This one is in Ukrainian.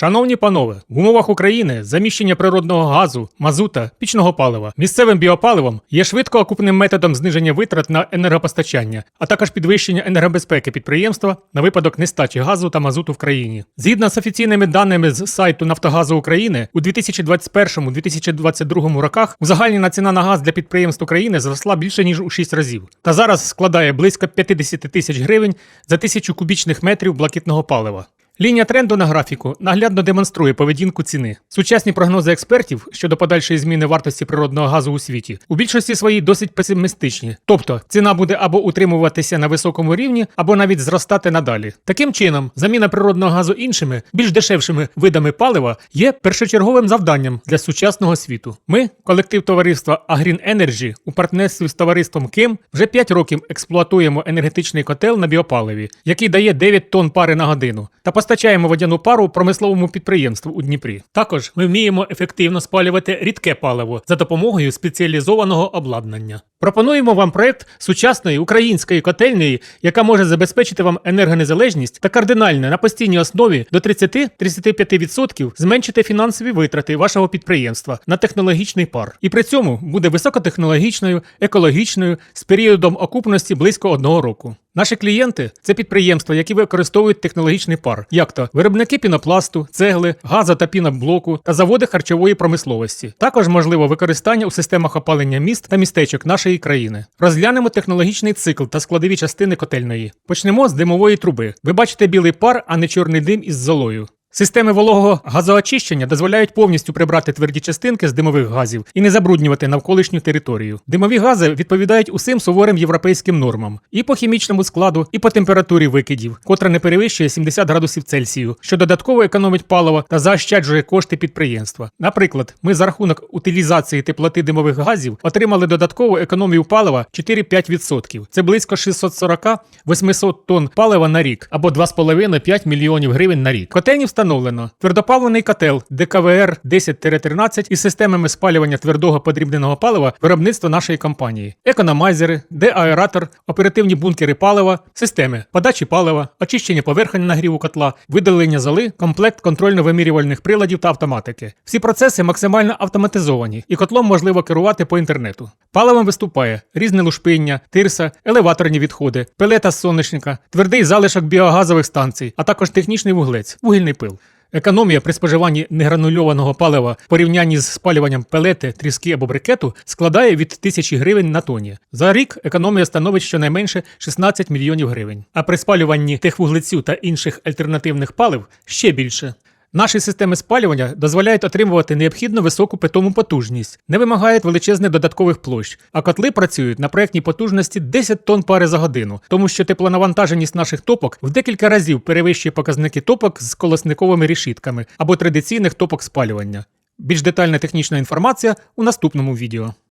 Шановні панове, в умовах України заміщення природного газу, мазута, пічного палива місцевим біопаливом є швидко окупним методом зниження витрат на енергопостачання, а також підвищення енергобезпеки підприємства на випадок нестачі газу та мазуту в країні. Згідно з офіційними даними з сайту Нафтогазу України, у 2021-2022 роках узагальнена ціна на газ для підприємств України зросла більше ніж у 6 разів, та зараз складає близько 50 тисяч гривень за тисячу кубічних метрів блакитного палива. Лінія тренду на графіку наглядно демонструє поведінку ціни. Сучасні прогнози експертів щодо подальшої зміни вартості природного газу у світі у більшості своїй досить песимістичні. Тобто ціна буде або утримуватися на високому рівні, або навіть зростати надалі. Таким чином, заміна природного газу іншими, більш дешевшими видами палива є першочерговим завданням для сучасного світу. Ми, колектив товариства Agreen Energy, у партнерстві з товариством Ким вже 5 років експлуатуємо енергетичний котел на біопаливі, який дає 9 тонн пари на годину, та постачаємо водяну пару промисловому підприємству у Дніпрі. Також ми вміємо ефективно спалювати рідке паливо за допомогою спеціалізованого обладнання. Пропонуємо вам проект сучасної української котельної, яка може забезпечити вам енергонезалежність та кардинально на постійній основі до 30-35% зменшити фінансові витрати вашого підприємства на технологічний пар. І при цьому буде високотехнологічною, екологічною з періодом окупності близько одного року. Наші клієнти це підприємства, які використовують технологічний пар, як то виробники пінопласту, цегли, газу та піноблоку та заводи харчової промисловості. Також можливо використання у системах опалення міст та містечок нашої країни. Розглянемо технологічний цикл та складові частини котельної. Почнемо з димової труби. Ви бачите білий пар, а не чорний дим із золою. Системи вологого газоочищення дозволяють повністю прибрати тверді частинки з димових газів і не забруднювати навколишню територію. Димові гази відповідають усім суворим європейським нормам і по хімічному складу, і по температурі викидів, котра не перевищує 70 градусів Цельсію, що додатково економить паливо та заощаджує кошти підприємства. Наприклад, ми за рахунок утилізації теплоти димових газів отримали додаткову економію палива 4-5%. Це близько 640-800 тонн палива на рік або 2,5-5 мільйонів гривень на рік. Котельні встановлено твердопаливний котел ДКВР 10-13 із системами спалювання твердого подрібненого палива виробництва нашої компанії, економайзери, деаератор, оперативні бункери палива, системи подачі палива, очищення поверхень нагріву котла, видалення золи, комплект контрольно-вимірювальних приладів та автоматики. Всі процеси максимально автоматизовані, і котлом можливо керувати по інтернету. Паливом виступає різне лушпиння, тирса, елеваторні відходи, пелета з соняшника, твердий залишок біогазових станцій, а також технічний вуглець, вугільний пил. Економія при споживанні негранульованого палива в порівнянні з спалюванням пелети, тріски або брикету складає від 1000 гривень на тоні. За рік економія становить щонайменше 16 мільйонів гривень. А при спалюванні техвуглецю та інших альтернативних палив ще більше. Наші системи спалювання дозволяють отримувати необхідну високу питому потужність, не вимагають величезних додаткових площ, а котли працюють на проєктній потужності 10 тонн пари за годину, тому що теплонавантаженість наших топок в декілька разів перевищує показники топок з колосниковими рішітками або традиційних топок спалювання. Більш детальна технічна інформація у наступному відео.